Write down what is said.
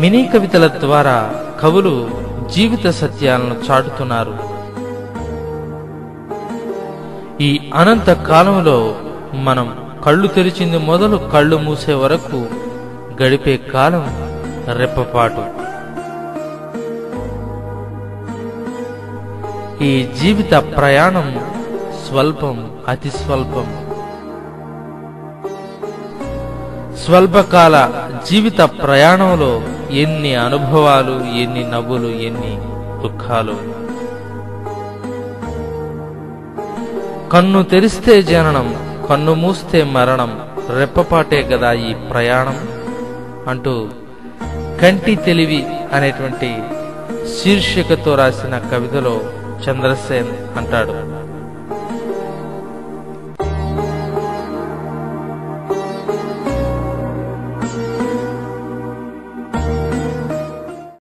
Mini కవితల ద్వారా కవులు జీవిత సత్యాలను చాటుతున్నారు. ఈ అనంత కాలంలో మనం కళ్ళు తెరిచింది మొదలు కళ్ళు మూసే వరకు గడిపే కాలం రెప్పపాటు. ఈ జీవిత ప్రయాణం స్వల్పం అతి స్వల్పం. స్వల్పకాల జీవిత ప్రయాణంలో ఎన్ని అనుభవాలు ఎన్ని నవ్వులు ఎన్ని దుఃఖాలు. కన్ను తెరిస్తే జననం కన్ను మూస్తే మరణం రెప్పపాటే గదా ఈ ప్రయాణం అంటూ కంటి తెలివి అనేటువంటి శీర్షికతో రాసిన కవితలో చంద్రసేన్ అంటాడు.